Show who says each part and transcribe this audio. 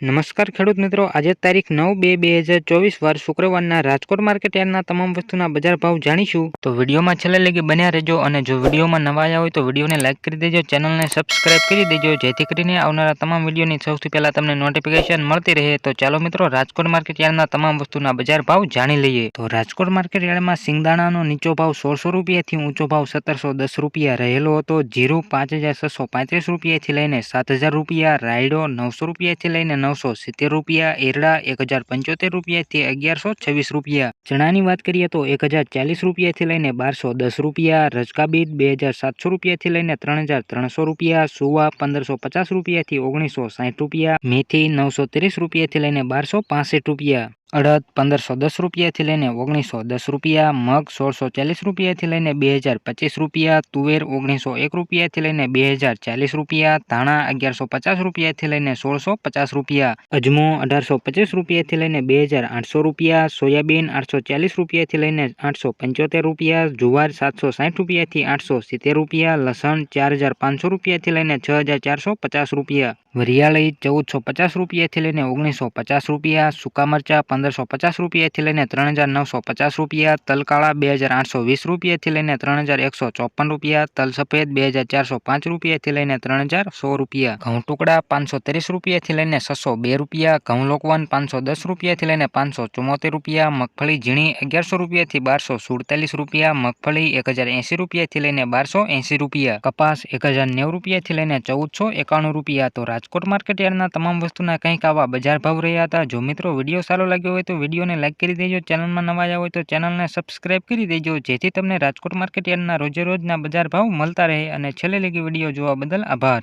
Speaker 1: નમસ્કાર ખેડૂત મિત્રો. આજે તારીખ નવ બે બે હજાર ચોવીસ, વાર શુક્રવારના રાજકોટ માર્કેટ યાર્ડના તમામ વસ્તુના બજાર ભાવ જાણીશું. તો વિડીયોમાં છેલ્લે લગી બન્યા રહેજો અને જો વિડીયોમાં નવા આવ્યા હોય તો વિડીયોને લાઇક કરી દેજો, ચેનલને સબસ્ક્રાઇબ કરી દેજો, જેથી કરીને આવનારા તમામ વિડીયોની સૌથી પહેલાં તમને નોટિફિકેશન મળતી રહે. તો ચાલો મિત્રો, રાજકોટ માર્કેટ યાર્ડના તમામ વસ્તુના બજાર ભાવ જાણી લઈએ. તો રાજકોટ માર્કેટ યાર્ડમાં સિંગદાણાનો નીચો ભાવ સોળસો રૂપિયાથી ઊંચો ભાવ સત્તરસો દસ રૂપિયા રહેલો હતો. જીરું પાંચ હજાર છસો પાંત્રીસ રૂપિયાથી લઈને સાત હજાર રૂપિયા, રાયડો નવસો રૂપિયાથી લઈને નવસો સિત્તેર રૂપિયા, એરડા એક હજાર પંચોતેર રૂપિયાથી અગિયારસો છવ્વીસ રૂપિયા. ચણાની વાત કરીએ તો એક હજાર ચાલીસ રૂપિયાથી લઈને બારસો દસ રૂપિયા રજકાબીટ બે હજાર સાતસો રૂપિયાથી લઈને ત્રણ હજાર ત્રણસો રૂપિયા, સુવા પંદરસો પચાસ રૂપિયાથી ઓગણીસો સાઠ રૂપિયા, મેથી નવસો ત્રીસ રૂપિયાથી લઈને બારસો પાસઠ રૂપિયા. અડદ પંદરસો દસ રૂપિયાથી લઈને ઓગણીસો દસ રૂપિયા, મગ સોળસો ચાલીસ રૂપિયાથી લઈને બે હજાર પચીસ રૂપિયા, તુવેર ઓગણીસો એક રૂપિયાથી લઈને બે હજાર ચાલીસ રૂપિયા, ધાણા અગિયારસો પચાસ રૂપિયાથી લઈને સોળસો પચાસ રૂપિયા, અજમો અઢારસો પચીસ રૂપિયાથી લઈને બે હજાર આઠસો રૂપિયા, સોયાબીન આઠસો ચાલીસ રૂપિયાથી લઈને આઠસો પંચોતેર રૂપિયા, જુવાર સાતસો સાઠ રૂપિયાથી આઠસો સિત્તેર રૂપિયા, લસણ ચાર હજાર પાંચસો રૂપિયાથી લઈને છ હજાર ચારસો પચાસ રૂપિયા. વરિયાળી ચૌદસો પચાસ રૂપિયાથી લઈને ઓગણીસો પચાસ રૂપિયા, સૂકા મરચા પંદરસો પચાસ રૂપિયાથી લઈને ત્રણ હજાર નવસો પચાસ રૂપિયા, તલકાળા બે હજાર આઠસો વીસ રૂપિયાથી લઈને ત્રણ હજાર એકસો ચોપન રૂપિયા તલ સફેદ બે હજાર ચારસો પાંચ રૂપિયાથી લઈને ત્રણ હજાર સો રૂપિયા. ઘઉં ટુકડા પાંચસો ત્રીસ રૂપિયાથી લઈને છસો બે રૂપિયા, ઘઉં લોકવન પાંચસો દસ રૂપિયાથી લઈને પાંચસો ચુમ્મોતેર રૂપિયા, મગફળી ઝીણી અગિયારસો રૂપિયાથી બારસો સુડતાલીસ રૂપિયા, મગફળી એક હજાર એંસી રૂપિયાથી લઈને બારસો એંસી રૂપિયા, કપાસ એક હજાર નેવું રૂપિયાથી લઈને ચૌદસો એકાણું રૂપિયા, તો રાજકોટ માર્કેટ યાર્ડના તમામ વસ્તુના કંઈક આવા બજાર ભાવ રહ્યા હતા. જો મિત્રો વીડિયો સારો લાગ્યો હોય તો વિડીયોને લાઇક કરી દેજો. ચેનલમાં નવા આવ્યા હોય તો ચેનલને સબસ્ક્રાઇબ કરી દેજો, જેથી તમને રાજકોટ માર્કેટ યાર્ડના રોજે રોજના બજાર ભાવ મળતા રહે. અને છેલ્લે લગી વીડિયો જોવા બદલ આભાર.